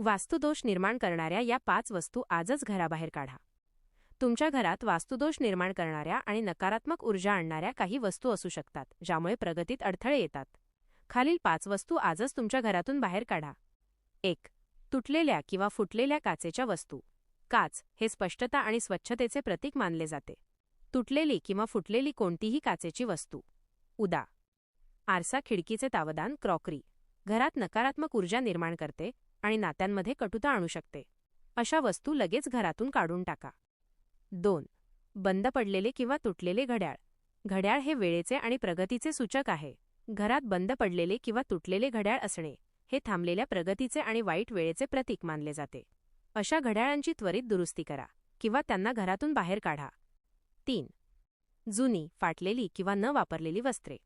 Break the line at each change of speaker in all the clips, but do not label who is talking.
वास्तुदोष निर्माण करणाऱ्या या पाच वस्तू आजच घराबाहेर काढा. तुमच्या घरात वास्तुदोष निर्माण करणाऱ्या आणि नकारात्मक ऊर्जा आणणाऱ्या काही वस्तू असू शकतात ज्यामुळे प्रगतीत अडथळे येतात. खालील पाच वस्तू आजच तुमच्या घरातून बाहेर काढा. एक तुटलेल्या किंवा फुटलेल्या काचेच्या वस्तू. काच हे स्पष्टता आणि स्वच्छतेचे प्रतीक मानले जाते. तुटलेली किंवा फुटलेली कोणतीही काचेची वस्तू. उदा. आरसा खिडकीचे तावदान क्रॉकरी. घरात नकारात्मक ऊर्जा निर्माण करते आणि नात्यांमध्ये कटुता आणू शकते. अशा वस्तू लगेच घरातून काढून टाका. दोन बंद पडलेले किंवा तुटलेले घड्याळ. घड्याळ हे वेळेचे आणि प्रगतीचे सूचक आहे. घरात बंद पडलेले किंवा तुटलेले घड्याळ असणे हे थांबलेल्या प्रगतीचे आणि वाईट वेळेचे प्रतीक मानले जाते. अशा घड्याळांची त्वरित दुरुस्ती करा किंवा त्यांना घरातून बाहेर काढा. तीन जुनी फाटलेली किंवा न वापरलेली वस्त्रे.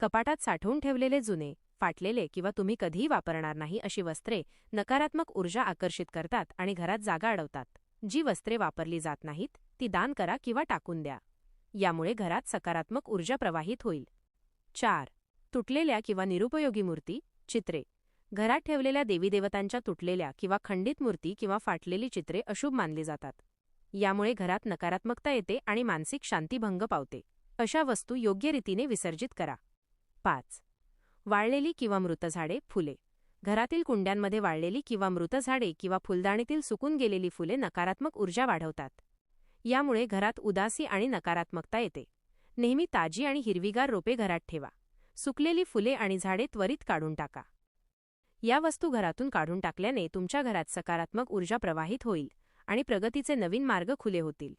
कपाटात साठवून ठेवलेले जुने फाटलेले किंवा तुम्ही कधीही वापरणार नाही अशी वस्त्रे नकारात्मक ऊर्जा आकर्षित करतात आणि घरात जागा अडवतात. जी वस्त्रे वापरली जात नाहीत ती दान करा किंवा टाकून द्या. यामुळे घरात सकारात्मक ऊर्जा प्रवाहित होईल. चार. तुटलेल्या किंवा निरुपयोगी मूर्ती चित्रे. घरात ठेवलेल्या देवीदेवतांच्या तुटलेल्या किंवा खंडित मूर्ती किंवा फाटलेली चित्रे अशुभ मानली जातात. यामुळे घरात नकारात्मकता येते आणि मानसिक शांतीभंग पावते. अशा वस्तू योग्य रीतीने विसर्जित करा. पाच. वाळलेली किंवा मृत झाडे फुले. घरातील कुंड्यांमध्ये वाळलेली किंवा मृत झाडे किंवा फुलदाणीतील सुकून गेलेली फुले नकारात्मक ऊर्जा वाढवतात. यामुळे घरात उदासी आणि नकारात्मकता येते. नेहमी ताजी आणि हिरवीगार रोपे घरात ठेवा. सुकलेली फुले आणि झाडे त्वरित काढून टाका. या वस्तू घरातून काढून टाकल्याने तुमच्या घरात सकारात्मक ऊर्जा प्रवाहित होईल आणि प्रगतीचे नवीन मार्ग खुले होतील.